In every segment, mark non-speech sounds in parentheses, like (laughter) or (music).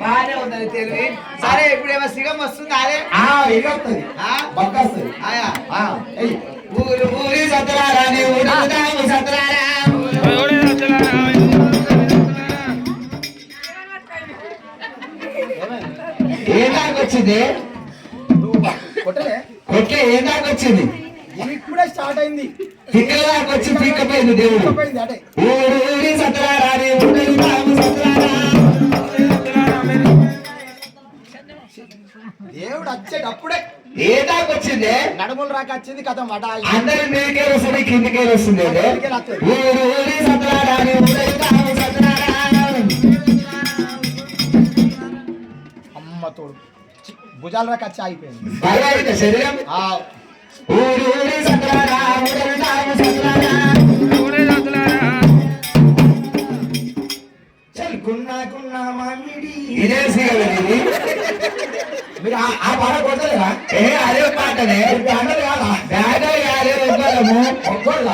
బాగానే ఉందని తెలివి. సరే ఇప్పుడు ఏమో సిగం వస్తుంది అదే ఆ ఎగొస్తుంది ఆ? బక్కస్తుంది ఆయా ఆ ఎయ్ ఊరు ఊరి సత్రారాని ఊరుదాము సత్రారా ఏ దాకా వచ్చింది? ఏ దాకా వచ్చింది? ఇది ఇప్పుడే స్టార్ట్ అయింది. ఇక్కడ దాకా వచ్చి పీక్కపోయింది దేవుడు. ఊరు ఊరి సత్రారాని దేవుడు వచ్చేటప్పుడే ఏ దాకా వచ్చింది నడుములు రాక వచ్చింది కథ మట. అందరి మీదకే వస్తుంది కిందకే వస్తుంది ఊరు అమ్మ తోడు. భుజాలు రాక వచ్చి ఆగిపోయింది. శరీరం? ఊరు ఊరి ఇదే సీగలది (laughs) మీరు ఆ- పాట కొడతలేరా ఏ అదే పాటనే బ్యానర్ కాదా బ్యానర్ కాదే ఒక్కళ్ళ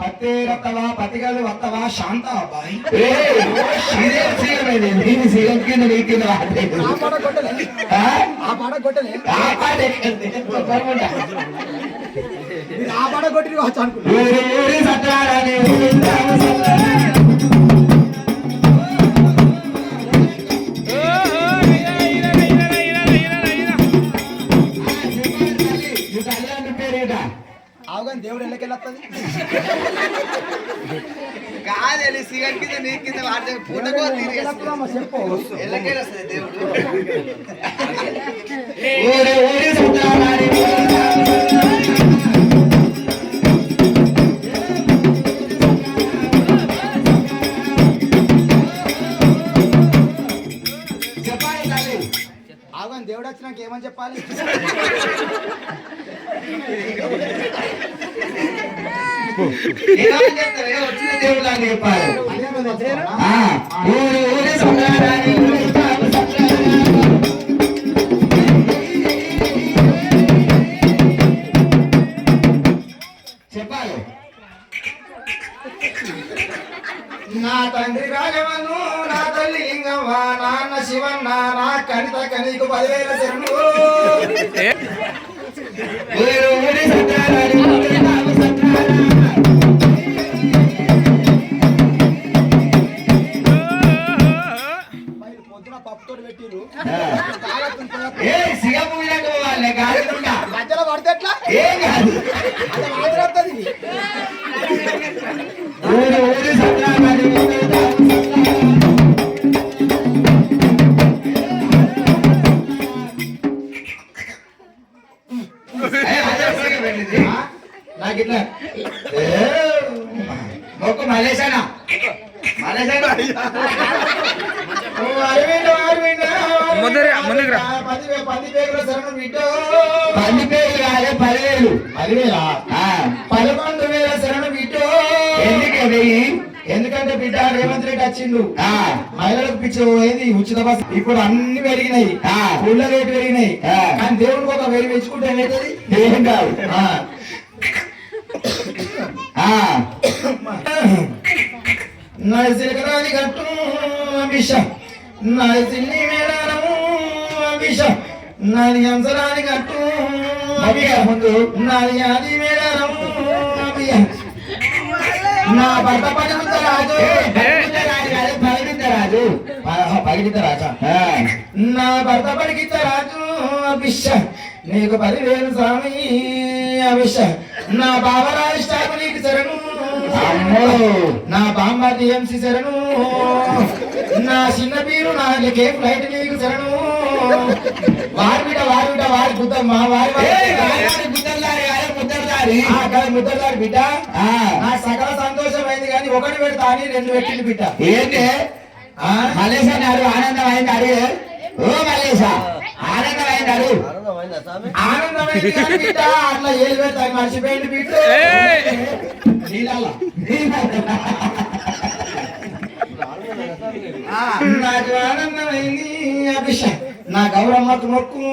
చెప్పాలి పత్తే రత్తవా పతిగలు వత్తవా శాంత అబ్బాయి. దీని సీగం కింద నీ కింద. ఆ పాట కొట్టలే. ఆ? ఆవుగాని దేవుడు ఎల్లకెళ్ళొస్తుంది కాదు సిగం కింద నీ కింద వాడితే పూటకో చెప్పు. ఎల్లకే వస్తుంది దేవుడు. దేవుడు వచ్చినాక ఏమని చెప్పాలి? (laughs) చెప్పాలి. నా తండ్రి రాఘవను నా తల్లి లింగమ్మ నాన్న శివన్న నా కణిత కనీకు పదివేల శరణు. పొద్దున పప్పుతో పెట్టిరు ఆ. ఏ సిగం ఊరిలోకి పోవాలి గాలికుండా మధ్యలో పడితే ఎట్లా? ఏం కాదు. అది మాట్లాడుతుంది ఇది. ఊరు ఊరి సత్రారాని ఊరుదాము సత్రారా ఏ, అదే సిగం పెట్టింది. నాకు ఇట్లా. ఏ, మొక్కు మలేశానా మలేశానా అరవింద్, అరవింద్, అరవింద్, ముందర- ముందుకు రా. పదివేలు పదివేలా పదకొండు వేల శరణం ఇటు ఎందుకే వెయ్యి ఎందుకంటే బిడ్డ రేవంత్ రెడ్డి వచ్చిండు మహిళలకు పిచ్చి పోయింది ఉచిత బస్సు ఇప్పుడు అన్ని పెరిగినాయి ఆ. రేటు పెరిగినాయి కానీ దేవుడికి ఒక వెయ్యి పెంచుకుంటే ఏమవుతుంది ఏం కాదు నా సిలకరాని గట్టు అమిషా నా సిల్లి మేడారము అభిష నాది హంసరాని గట్టు అభిష ముందు నాది ఆది మేడారము అభిష నా భర్త పడినంత రాజు పగిలింద రాజు పగిలిత రాజా నా భర్త పడికిత రాజు అభిష నీకు పదివేలు స్వామి అభిష నా బాబరాజు నీకు శరణు. నా బామ్మ టిఎంసి శరణు. నా చిన్న పీరు నా లెకే ఫ్లైట్ నీకు శరణు. వారి బిడ్డ వారి బిడ్డ వారి బుద్ధ మా వారి ముద్దలారి బిడ్డ. నా సకల సంతోషమైంది కానీ ఒకటి పెడతా అని రెండు పెట్టింది బిడ్డ. ఏంటి? మలేషా నాడు ఆనందం అయింది అడిగే. ఓ మలేషా ఆనందం ఆనందమైంది అట్లా ఏలు పెడతాయి మర్చిపోయింది నాకు ఆనందమైంది నా గౌరమ్మకు మొక్కు.